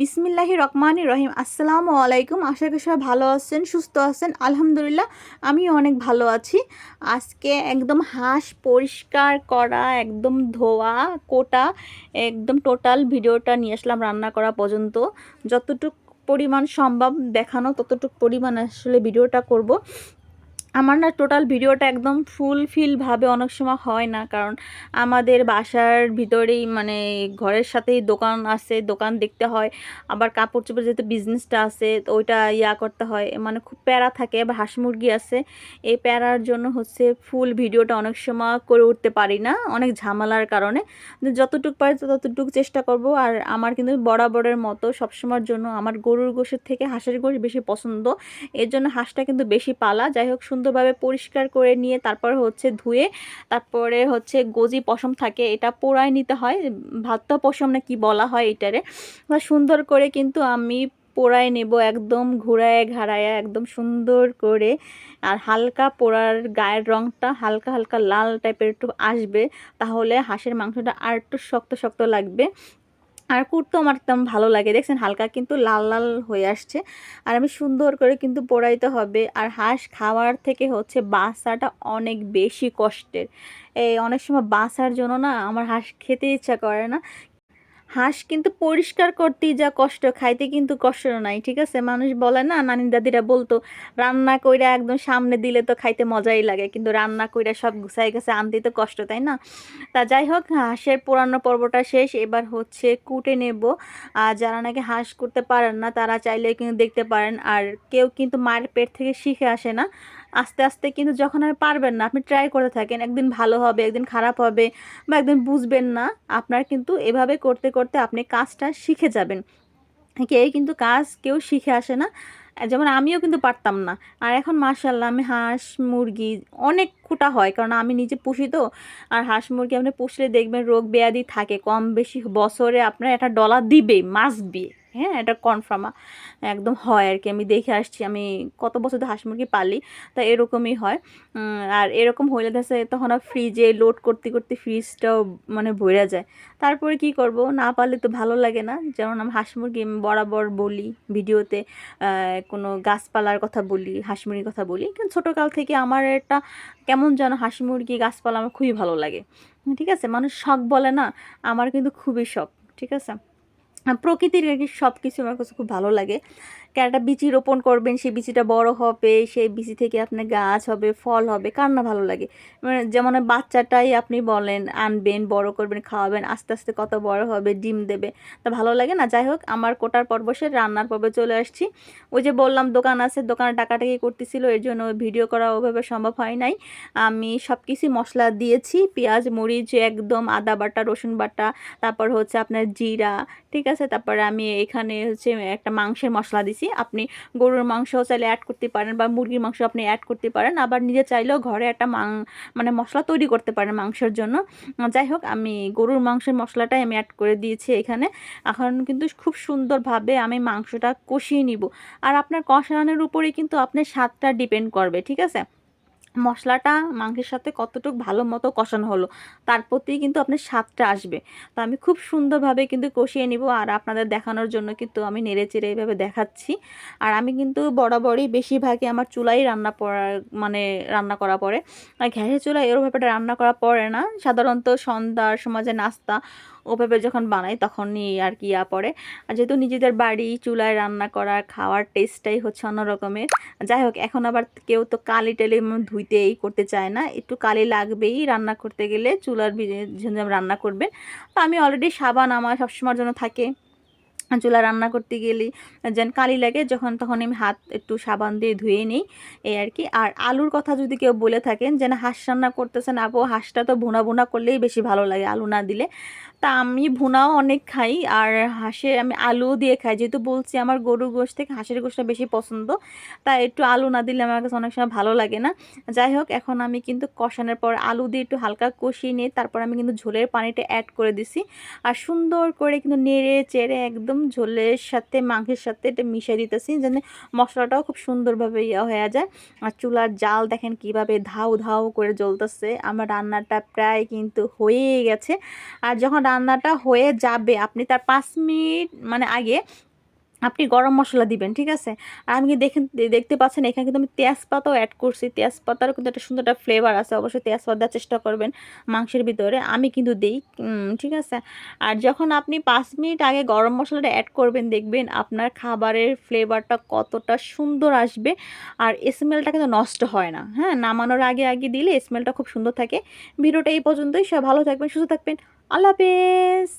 বিসমিল্লাহি রহমান রহিম। আসসালামু আলাইকুম। আশা করি সবাই ভালো আছেন, সুস্থ আছেন। আলহামদুলিল্লাহ আমি অনেক ভালো আছি। আজকে একদম হাঁস পরিষ্কার করা, একদম ধোয়া, কোটা, একদম টোটাল ভিডিওটা নিয়ে আসলাম রান্না করা পর্যন্ত। যতটুক পরিমাণ সম্ভব দেখানো, ততটুক পরিমাণ আসলে ভিডিওটা করব। আমার না টোটাল ভিডিওটা একদম ফুলফিলভাবে অনেক সময় হয় না। কারণ আমাদের বাসার ভিতরেই মানে ঘরের সাথেই দোকান আছে, দোকান দেখতে হয়। আবার কাপড় চোপড় যেহেতু বিজনেসটা আছে, তো ওইটা ইয়া করতে হয়। মানে খুব প্যারা থাকে, আবার হাঁস মুরগি আছে। এই প্যারার জন্য হচ্ছে ফুল ভিডিওটা অনেক সময় করে উঠতে পারি না, অনেক ঝামেলার কারণে। যতটুকু পারি ততটুকু চেষ্টা করব। আর আমার কিন্তু বরাবরের মতো সবসময়ের জন্য আমার গরুর গোশের থেকে হাঁসের গোশ বেশি পছন্দ। এর জন্য হাঁসটা কিন্তু বেশি পালা। যাই হোক সুন্দরভাবে পরিষ্কার করে নিয়ে তারপর হচ্ছে ধুয়ে তারপরে হচ্ছে গজি পশম থাকে এটা পোড়ায় নিতে হয় ভাত পশম না কি বলা হয় এটারে। সুন্দর করে কিন্তু আমি পোড়ায় নেব একদম ঘুরায় ঘাড়ায় একদম সুন্দর করে। আর হালকা পোড়ার গায়ের রঙটা হালকা হালকা লাল টাইপের একটু আসবে, তাহলে হাঁসের মাংসটা আর একটু শক্ত শক্ত লাগবে। আর কুর্তো আমার একদম ভালো লাগে। দেখছেন হালকা কিন্তু লাল লাল হয়ে আসছে। আর আমি সুন্দর করে কিন্তু পোড়াইতে হবে। আর হাঁস খাওয়ার থেকে হচ্ছে বাসাটা অনেক বেশি কষ্টের। এই অনেক সময় বাসার জন্য না আমার হাঁস খেতে ইচ্ছা করে না। হাঁস কিন্তু পরিষ্কার করতেই যা কষ্ট, খাইতে কিন্তু কষ্ট নাই, ঠিক আছে? মানুষ বলে, না নানি দাদিরা বলতো, রান্না কইরা একদম সামনে দিলে তো খাইতে মজাই লাগে, কিন্তু রান্না কইরা সব গুছাই গেছে আনতেই তো কষ্ট, তাই না? তা যাই হোক, হাঁসের পুরানো পর্বটা শেষ, এবার হচ্ছে কুটে নেব। আর যারা নাকি হাঁস করতে পারেন না, তারা চাইলে কিন্তু দেখতে পারেন। আর কেউ কিন্তু মায়ের পেট থেকে শিখে আসে না। আস্তে আস্তে কিন্তু যখন আর পারবেন না, আপনি ট্রাই করতে থাকেন, একদিন ভালো হবে, একদিন খারাপ হবে বা একদিন বুঝবেন না, আপনার কিন্তু এভাবে করতে করতে আপনি কাজটা শিখে যাবেন। কেউ কিন্তু কাজ কেউ শিখে আসে না। যেমন আমিও কিন্তু পারতাম না। আর এখন মার্শাল্লাহ আমি হাঁস, মুরগি অনেক খুঁটা হয়, কারণ আমি নিজে পুষি তো। আর হাঁস মুরগি আপনি পুষলে দেখবেন রোগ ব্যাধি থাকে, কম বেশি বছরে আপনার একটা ডলার দিবে মাস বিয়ে হ্যাঁ এটা কনফার্ম একদম হয় আর কি আমি দেখে আসছি, আমি কত বছর ধরে হাঁস মুরগি পালি, তা এরকমই হয়। আর এরকম হইলে দেখে তখন আর ফ্রিজে লোড করতে করতে ফ্রিজটাও মানে ভরে যায়। তারপরে কি করব, না পারলে তো ভালো লাগে না। যেমন আমি হাঁস মুরগি বরাবর বলি ভিডিওতে কোনো গাছপালার কথা বলি, হাঁস মুরগির কথা বলি। কিন্তু ছোটোকাল থেকে আমার একটা কেমন যেন হাঁস মুরগি গাছপালা আমার খুবই ভালো লাগে। ঠিক আছে? মানুষ শখ বলে না, আমার কিন্তু খুবই শখ। ঠিক আছে? প্রকৃতির আর কি সব কিছু আমার কাছে খুব ভালো লাগে। একটা বিচি রোপণ করবেন, সেই বিচিটা বড় হবে, সেই বিচি থেকে আপনার গাছ হবে, ফল হবে, কার না ভালো লাগে? মানে যেমন বাচ্চাটাই আপনি বলেন, আনবেন, বড় করবেন, খাওয়াবেন, আস্তে আস্তে কত বড় হবে, ডিম দেবে, তা ভালো লাগে না? যাই হোক, আমার কোটার পর্ব সে রান্নার পর্বে চলে আসছি। ওই যে বললাম, দোকান আছে, দোকানে টাকাটাকি করতেছিল, এর জন্য ভিডিও করা ওভাবে সম্ভব হয় নাই। আমি সব কিছু মশলা দিয়েছি, পেঁয়াজ, মরিচ, একদম আদা বাটা, রসুন বাটা, তারপর হচ্ছে আপনার জিরা, ঠিক আছে তারপরে আমি এখানে হচ্ছে একটা মাংসের মশলা দিছি। আপনি গরুর মাংস চাইলে অ্যাড করতে পারেন বা মুরগির মাংস আপনি অ্যাড করতে পারেন। আবার নিজে চাইলেও ঘরে একটা মাং মানে মশলা তৈরি করতে পারেন মাংসের জন্য। যাই হোক, আমি গরুর মাংসের মশলাটাই আমি অ্যাড করে দিয়েছি এখানে। এখন কিন্তু খুব সুন্দরভাবে আমি মাংসটা কষিয়ে নিব। আর আপনার কষানোর উপরে কিন্তু আপনার স্বাদটা ডিপেন্ড করবে, ঠিক আছে? মশলাটা মাংসের সাথে কতটুকু ভালো মতো কষানো হলো, তার প্রতি কিন্তু আপনার স্বাদটা আসবে। তো আমি খুব সুন্দরভাবে কিন্তু কষিয়ে নিব আর আপনাদের দেখানোর জন্য কিন্তু আমি নেড়ে চেড়ে এইভাবে দেখাচ্ছি। আর আমি কিন্তু বরাবরই বেশিরভাগই আমার চুলাই রান্না পড়া মানে রান্না করা পড়ে আর গ্যাসের চুলাই এর ব্যাপারটা রান্না করা পড়ে না, সাধারণত সন্ধ্যার সময় যে নাস্তা ওভাবে যখন বানাই তখনই আর কি ইয়া পড়ে। আর যেহেতু নিজেদের বাড়ি, চুলায় রান্না করা, খাওয়ার টেস্টটাই হচ্ছে অন্য রকমের। যাই হোক, এখন আবার কেউ তো কালি টালি ধুইতে এই করতে চায় না। একটু কালি লাগবেই রান্না করতে গেলে, চুলার রান্না করবেন। তো আমি অলরেডি সাবান আমার সবসময়ের জন্য থাকে। চুলা রান্না করতে গেলে যেন কালি লাগে, যখন তখন আমি হাত একটু সাবান দিয়ে ধুয়ে নিই, এই আর কি। আর আলুর কথা যদি কেউ বলে থাকেন, যেন হাঁস রান্না করতেছেন, আপু, হাঁসটা তো ভুনা ভুনা করলেই বেশি ভালো লাগে আলু না দিলে। তা আমি ভুনাও অনেক খাই, আর হাঁসে আমি আলুও দিয়ে খাই। যেহেতু বলছি আমার গরুর গোশ থেকে হাঁসের গোশটা বেশি পছন্দ, তাই একটু আলু না দিলে আমার কাছে অনেক সময় ভালো লাগে না। যাই হোক, এখন আমি কিন্তু কষানোর পর আলু দিয়ে একটু হালকা কষিয়ে নিয়ে তারপর আমি কিন্তু ঝোলের পানিটা অ্যাড করে দিছি। আর সুন্দর করে কিন্তু নেড়ে চেড়ে একদম ঝোলের সাথে, মাংসের সাথে এটা মিশিয়ে দিতেছি যেন মশলাটাও খুব সুন্দরভাবে ইয়া হয়ে যায়। আর চুলার জাল দেখেন কীভাবে ধাউ ধাউ করে জ্বলতেছে। আমার রান্নাটা প্রায় কিন্তু হয়েই গেছে। আর যখন রান্নাটা হয়ে যাবে, আপনি তার পাঁচ মিনিট মানে আগে আপনি গরম মশলা দিবেন, ঠিক আছে? আর আমি দেখেন দেখতে পাচ্ছেন, এখানে কিন্তু আমি তেজপাতাও অ্যাড করছি, তেজপাতারও কিন্তু একটা সুন্দর একটা ফ্লেভার আছে, অবশ্যই তেজপাতা দেওয়ার চেষ্টা করবেন মাংসের ভিতরে, আমি কিন্তু দিই ঠিক আছে? আর যখন আপনি পাঁচ মিনিট আগে গরম মশলাটা অ্যাড করবেন, দেখবেন আপনার খাবারের ফ্লেভারটা কতটা সুন্দর আসবে, আর স্মেলটা কিন্তু নষ্ট হয় না হ্যাঁ? নামানোর আগে আগে দিলে স্মেলটা খুব সুন্দর থাকে। ভিডিওটা এই পর্যন্তই সব ভালো থাকবেন, সুস্থ থাকবেন। আল্লাহ হাফেজ